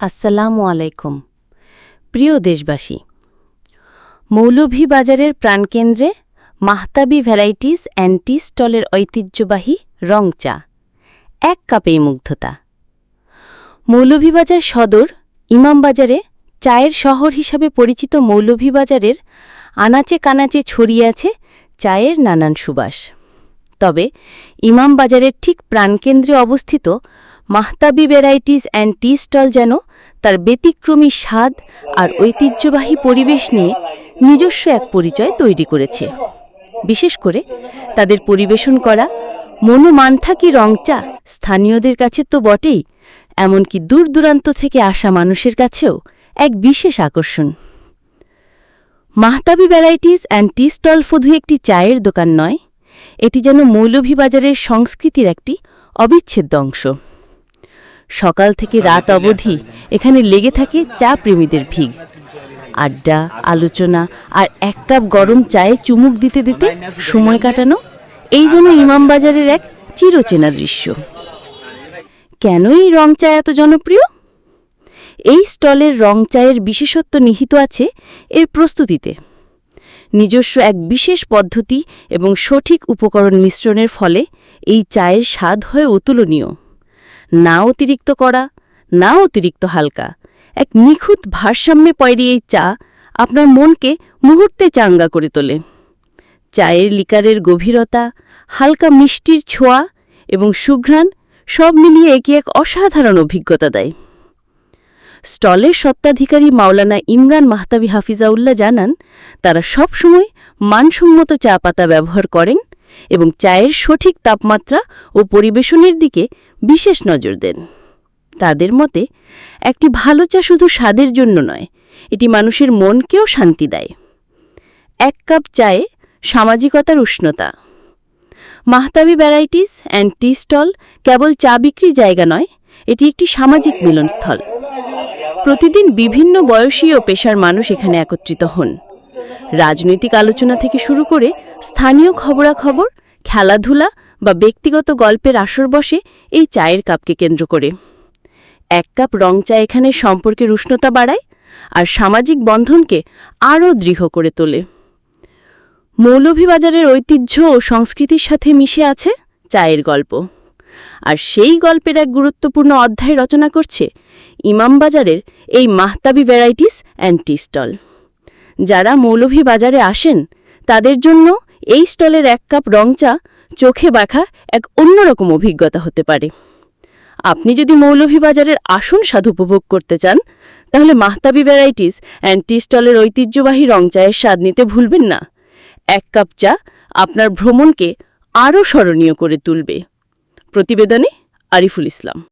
আসসালামু আলাইকুম। প্রিয় দেশবাসী, মৌলভীবাজারের প্রাণকেন্দ্রে মাহতাবি ভ্যারাইটিস অ্যান্ড টি স্টলের ঐতিহ্যবাহী রং চা, এক কাপেই মুগ্ধতা। মৌলভীবাজার সদর ইমামবাজারে চায়ের শহর হিসাবে পরিচিত মৌলভীবাজারের আনাচে কানাচে ছড়িয়ে আছে চায়ের নানান সুবাস। তবে ইমামবাজারের ঠিক প্রাণকেন্দ্রে অবস্থিত Mahtabi varieties and tea stall যেন তার ব্যতিক্রমী স্বাদ আর ঐতিহ্যবাহী পরিবেশ নিয়ে নিজস্ব এক পরিচয় তৈরি করেছে। বিশেষ করে তাদের পরিবেশন করা মনোমান্থাকি রংচা স্থানীয়দের কাছে তো বটেই, এমনকি দূর দূরান্ত থেকে আসা মানুষের কাছেও এক বিশেষ আকর্ষণ। Mahtabi varieties and tea stall শুধু একটি চায়ের দোকান নয়, এটি যেন মৌলভীবাজারের সংস্কৃতির একটি অবিচ্ছেদ্য অংশ। সকাল থেকে রাত অবধি এখানে লেগে থাকে চা প্রেমীদের ভিড়। আড্ডা আলোচনা আর এক কাপ গরম চায়ে চুমুক দিতে দিতে সময় কাটানো এই যেন ইমামবাজারের এক চিরচেনা দৃশ্য। কেন এই রং চা এত জনপ্রিয়? এই স্টলের রং চায়ের বিশেষত্ব নিহিত আছে এর প্রস্তুতিতে। নিজস্ব এক বিশেষ পদ্ধতি এবং সঠিক উপকরণ মিশ্রণের ফলে এই চায়ের স্বাদ হয় অতুলনীয়। না অতিরিক্ত করা না অতিরিক্ত হালকা। এক নিখুঁত ভারসাম্যে পয়রি এই চা আপনার মনকে মুহূর্তে চাঙ্গা করে তোলে। চায়ের লিকারের গভীরতা, হালকা মিষ্টির ছোঁয়া এবং সুঘ্রাণ সব মিলিয়ে একে এক অসাধারণ অভিজ্ঞতা দেয়। স্টলের সত্ত্বাধিকারী মাওলানা ইমরান মাহতাবি হাফিজাউল্লাহ জানান, তারা সব সময় মানসম্মত চা পাতা ব্যবহার করেন এবং চায়ের সঠিক তাপমাত্রা ও পরিবেশনের দিকে বিশেষ নজর দেন। তাদের মতে, একটি ভালো চা শুধু স্বাদের জন্য নয়, এটি মানুষের মনকেও শান্তি দেয়। এক কাপ চায়ে সামাজিকতার উষ্ণতা। Mahtabi varieties and tea stall কেবল চা বিক্রি জায়গা নয়, এটি একটি সামাজিক মিলনস্থল। প্রতিদিন বিভিন্ন বয়সী ও পেশার মানুষ এখানে একত্রিত হন। রাজনৈতিক আলোচনা থেকে শুরু করে স্থানীয় খবরাখবর, খেলাধুলা বা ব্যক্তিগত গল্পের আসর বসে এই চায়ের কাপকে কেন্দ্র করে। এক কাপ রং চা এখানে সম্পর্কের উষ্ণতা বাড়ায় আর সামাজিক বন্ধনকে আরও দৃঢ় করে তোলে। মৌলভীবাজারের ঐতিহ্য ও সংস্কৃতির সাথে মিশে আছে চায়ের গল্প। আর সেই গল্পের এক গুরুত্বপূর্ণ অধ্যায় রচনা করছে ইমামবাজারের এই Mahtabi varieties and tea stall. যারা মৌলভীবাজারে আসেন, তাদের জন্য এই স্টলের এক কাপ রং চা চোখে বাখা এক অন্যরকম অভিজ্ঞতা হতে পারে। আপনি যদি মৌলভীবাজারের আসন স্বাদ উপভোগ করতে চান, তাহলে মাহতাবি ভ্যারাইটিস অ্যান্ড টি স্টলের ঐতিহ্যবাহী রং চায়ের স্বাদ নিতে ভুলবেন না। এক কাপ চা আপনার ভ্রমণকে আরও স্মরণীয় করে তুলবে। প্রতিবেদনে আরিফুল ইসলাম।